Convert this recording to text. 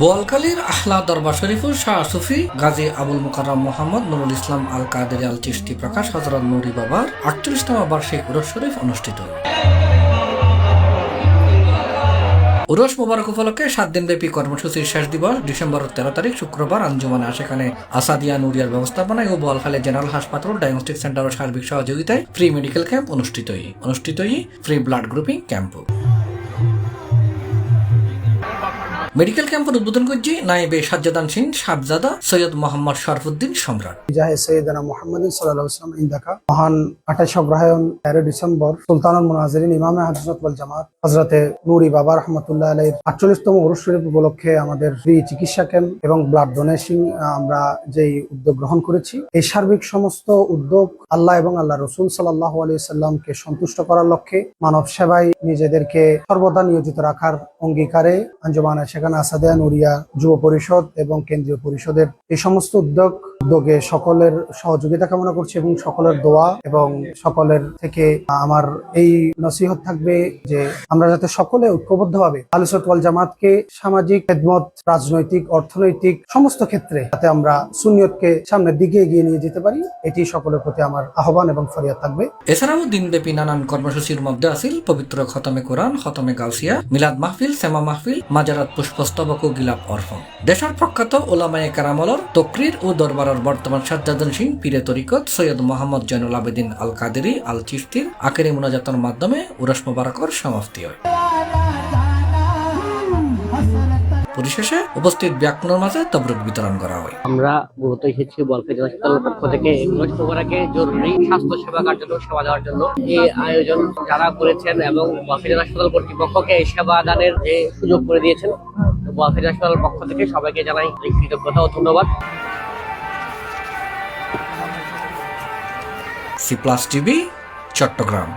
বোয়ালখালীর আহলা দরবার শরীফুল শাহ সুফি গাজী আবুল মুকাররম মোহাম্মদ নুরুল ইসলাম আল কাদের আল চিস্তি প্রকাশ হজরত নুরি বাবার আটচল্লিশতম বার্ষিক উরস শরীফ অনুষ্ঠিত। উরস মোবারক উপলক্ষে সাত দিনব্যাপী কর্মসূচির শেষ দিবস ডিসেম্বর তেরো তারিখ শুক্রবার আঞ্জুমানে সেখানে আসাদিয়া নুরিয়ার ব্যবস্থাপনায় ও বোয়ালখালী জেনারেল হাসপাতাল ডায়াগনস্টিক সেন্টার ও সার্বিক সহযোগিতায় ফ্রি মেডিকেল ক্যাম্প অনুষ্ঠিতই। অনুষ্ঠিতই ফ্রি ব্লাড গ্রুপিং ক্যাম্পও। মেডিকেল ক্যাম্পের উদ্বোধন করছি নাইবে সাজ্জাদান সিং, সাবজাদা সৈয়দ মোহাম্মদ শরফুদ্দিন সম্রাট। জাহে সৈয়দানা মোহাম্মদ সাল্লাহ ইসলাম ইন্দাকা। মহান আঠাশ অগ্রহায়ণ, তেরো ডিসেম্বর, সুলতানুল মুনাজরিন, ইমামে হাজরত ওয়াল জামাত হজরতে নুরি বাবা রহমতুল্লাহ আলাইর আটচল্লিশতম উরুস শরীফ উপলক্ষে আমাদের ফ্রি চিকিৎসা ক্যাম্প এবং ব্লাড ডোনেশন আমরা যেই উদ্যোগ গ্রহণ করেছি, এই সার্বিক সমস্ত উদ্যোগ আল্লাহ এবং আল্লাহ রসুল সাল্লাহ আলাইসাল্লামকে সন্তুষ্ট করার লক্ষ্যে মানব সেবায় নিজেদেরকে সর্বদা নিয়োজিত রাখার অঙ্গীকারে আঞ্জমান আঞ্জুমানা সেখানে আসাদিয়া নুরিয়া যুব পরিষদ এবং কেন্দ্রীয় পরিষদের এই সমস্ত উদ্যোগ উদ্যোগে সকলের সহযোগিতা কামনা করছি এবং সকলের দোয়া এবং সকলের থেকে আমার এই নসিহত থাকবে যে আমরা যাতে সকলে ঐক্যবদ্ধভাবে আলোচত ওয়াল জামাতকে সামাজিক খেদমত, রাজনৈতিক, অর্থনৈতিক সমস্ত ক্ষেত্রে যাতে আমরা সুনিয়তকে সামনের দিকে এগিয়ে নিয়ে যেতে পারি, এটি সকলের প্রতি আমার আহ্বান এবং ফরিয়াদ থাকবে। এছাড়াও দিনব্যাপী নানান কর্মসূচির মধ্যে আছিল পবিত্র খতমে কোরআন, খতমে গাউসিয়া, মিলাদ মাহফিল সেমা মাহফিল, মাজারাত পুষ্পস্তবক ও গিলাপ অর্পণ। দেশের প্রখ্যাত ওলামায়ে কারামলর তকরির ও দরবারের বর্তমান সাজ্জাদন সিং পীরে তরিকত, সৈয়দ মোহাম্মদ জৈনুল আবেদিন আল কাদেরি আল চিস্তির আকেরি মুনাজাতের মাধ্যমে উরস মোবারকর সমাপ্তি হয়। পরিশেষে উপস্থিত ব্যাকরণের মাঝে তবরুক বিতরণ করা হয়। আমরা মূলত এসেছি বলকে জেলা হাসপাতালের পক্ষ থেকে মোবারকে জরুরি স্বাস্থ্য সেবা কার্যক্রম সেবা দেওয়ার জন্য। এই আয়োজন যারা করেছেন এবং বলকে হাসপাতাল কর্তৃপক্ষকে এই সেবা দানের যে সুযোগ করে দিয়েছেন বলকে জেলা হাসপাতালের পক্ষ থেকে সবাইকে জানাই কৃতজ্ঞতা ও ধন্যবাদ। C plus TV Chattogram.